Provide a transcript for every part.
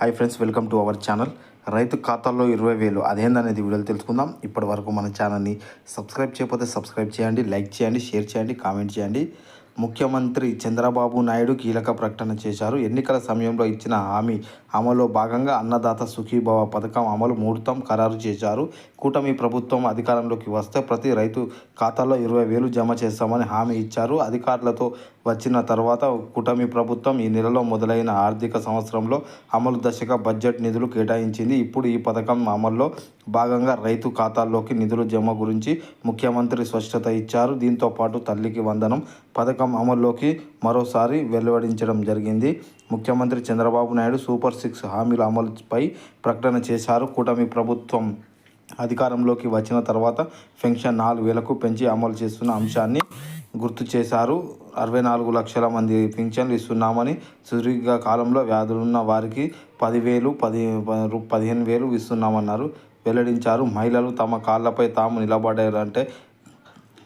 Hi friends welcome to our channel రైతు ఖాతాల్లో ఇరవై వేలు అదేందనేది వీడియోలు తెలుసుకుందాం. ఇప్పటి వరకు మన ఛానల్ని సబ్స్క్రైబ్ చేయకపోతే సబ్స్క్రైబ్ చేయండి లైక్ చేయండి షేర్ చేయండి కామెంట్ చేయండి. ముఖ్యమంత్రి చంద్రబాబు నాయుడు కీలక ప్రకటన చేశారు. ఎన్నికల సమయంలో ఇచ్చిన హామీ అమలులో భాగంగా అన్నదాత సుఖీభావ పథకం అమలు ముహూర్తం ఖరారు చేశారు. కూటమి ప్రభుత్వం అధికారంలోకి వస్తే ప్రతి రైతు ఖాతాలో ఇరవై వేలు జమ చేస్తామని హామీ ఇచ్చారు. అధికారులతో వచ్చిన తర్వాత కూటమి ప్రభుత్వం ఈ నెలలో మొదలైన ఆర్థిక సంవత్సరంలో అమలు దశగా బడ్జెట్ నిధులు కేటాయించింది. ఇప్పుడు ఈ పథకం అమల్లో భాగంగా రైతు ఖాతాల్లోకి నిధులు జమ గురించి ముఖ్యమంత్రి స్పష్టత ఇచ్చారు. దీంతో పాటు తల్లికి వందనం పథకం అమల్లోకి మరోసారి వెలువడించడం జరిగింది. ముఖ్యమంత్రి చంద్రబాబు నాయుడు సూపర్ సిక్స్ హామీల అమలుపై ప్రకటన చేశారు. కూటమి ప్రభుత్వం అధికారంలోకి వచ్చిన తర్వాత పెన్షన్ నాలుగు వేలకు పెంచి అమలు చేస్తున్న అంశాన్ని గుర్తు చేశారు. అరవై నాలుగు లక్షల మంది పింఛన్లు ఇస్తున్నామని సుదీర్ఘ కాలంలో వ్యాధులున్న వారికి పదివేలు పది ప- పదిహేను వేలు ఇస్తున్నామన్నారు. వెల్లడించారు. మహిళలు తమ కాళ్ళపై తాము నిలబడారంటే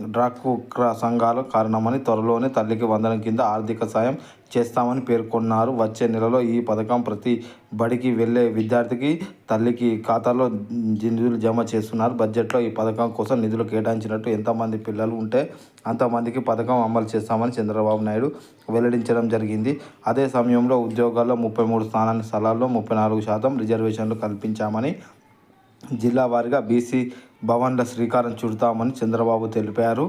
డ్రాక్రా సంఘాల కారణమని త్వరలోనే తల్లికి వందనం కింద ఆర్థిక సాయం చేస్తామని పేర్కొన్నారు. వచ్చే నెలలో ఈ పథకం ప్రతి బడికి వెళ్ళే విద్యార్థికి తల్లికి ఖాతాలో నిధులు జమ చేస్తున్నారు. బడ్జెట్లో ఈ పథకం కోసం నిధులు కేటాయించినట్టు ఎంతమంది పిల్లలు ఉంటే అంతమందికి పథకం అమలు చేస్తామని చంద్రబాబు నాయుడు వెల్లడించడం జరిగింది. అదే సమయంలో ఉద్యోగాల్లో ముప్పై మూడు స్థానాల స్థలాల్లో ముప్పై నాలుగు శాతం రిజర్వేషన్లు కల్పించామని జిల్లా వారీగా బీసీ భవన్ల శ్రీకారం చుడతామని చంద్రబాబు తెలిపారు.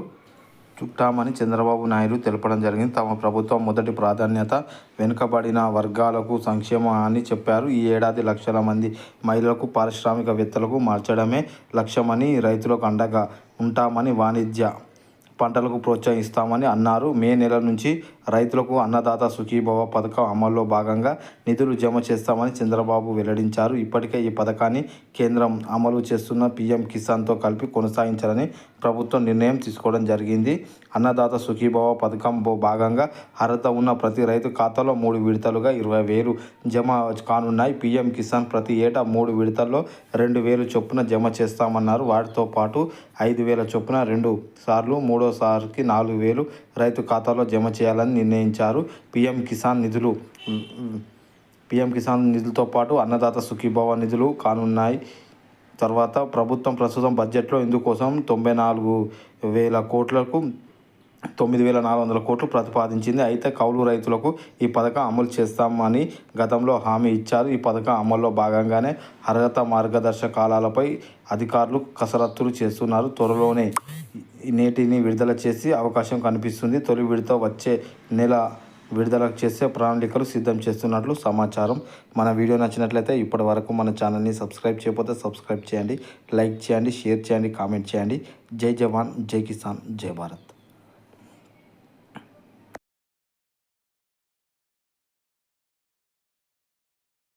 చుట్టామని చంద్రబాబు నాయుడు తెలపడం జరిగింది. తమ ప్రభుత్వం మొదటి ప్రాధాన్యత వెనుకబడిన వర్గాలకు సంక్షేమం అని చెప్పారు. ఈ ఏడాది లక్షల మంది మహిళలకు పారిశ్రామికవేత్తలకు మార్చడమే లక్ష్యమని రైతులకు అండగా ఉంటామని వాణిజ్య పంటలకు ప్రోత్సహిస్తామని అన్నారు. మే నెల నుంచి రైతులకు అన్నదాత సుఖీభవ పథకం అమల్లో భాగంగా నిధులు జమ చేస్తామని చంద్రబాబు వెల్లడించారు. ఇప్పటికే ఈ పథకాన్ని కేంద్రం అమలు చేస్తున్న పీఎం కిసాన్తో కలిపి కొనసాగించాలని ప్రభుత్వం నిర్ణయం తీసుకోవడం జరిగింది. అన్నదాత సుఖీభవ పథకంలో భాగంగా అర్హత ఉన్న ప్రతి రైతు ఖాతాలో మూడు విడతలుగా ఇరవై వేలు జమ కానున్నాయి. పీఎం కిసాన్ ప్రతి ఏటా మూడు విడతల్లో రెండు వేలు చొప్పున జమ చేస్తామన్నారు. వాటితో పాటు ఐదు వేల చొప్పున రెండు సార్లు మూడోసారికి నాలుగు వేలు రైతు ఖాతాలో జమ చేయాలని నిర్ణయించారు. పీఎం కిసాన్ నిధులు పీఎం కిసాన్ నిధులతో పాటు అన్నదాత సుఖీభవ నిధులు కానున్నాయి. తర్వాత ప్రభుత్వం ప్రస్తుతం బడ్జెట్లో ఇందుకోసం తొంభై నాలుగు వేల కోట్లకు తొమ్మిది వేల నాలుగు వందల కోట్లు ప్రతిపాదించింది. అయితే కౌలు రైతులకు ఈ పథకం అమలు చేస్తామని గతంలో హామీ ఇచ్చారు. ఈ పథకం అమల్లో భాగంగానే అర్హత మార్గదర్శకాలపై అధికారులు కసరత్తులు చేస్తున్నారు. త్వరలోనే నేటిని విడుదల చేసి అవకాశం కనిపిస్తుంది. తొలి విడత వచ్చే నెల విడుదల చేసే ప్రణాళికలు సిద్ధం చేస్తున్నట్లు సమాచారం. మన వీడియో నచ్చినట్లయితే ఇప్పటి వరకు మన ఛానల్ని సబ్స్క్రైబ్ చేయకపోతే సబ్స్క్రైబ్ చేయండి లైక్ చేయండి షేర్ చేయండి కామెంట్ చేయండి. జై జవాన్ జై కిసాన్ జై భారత్.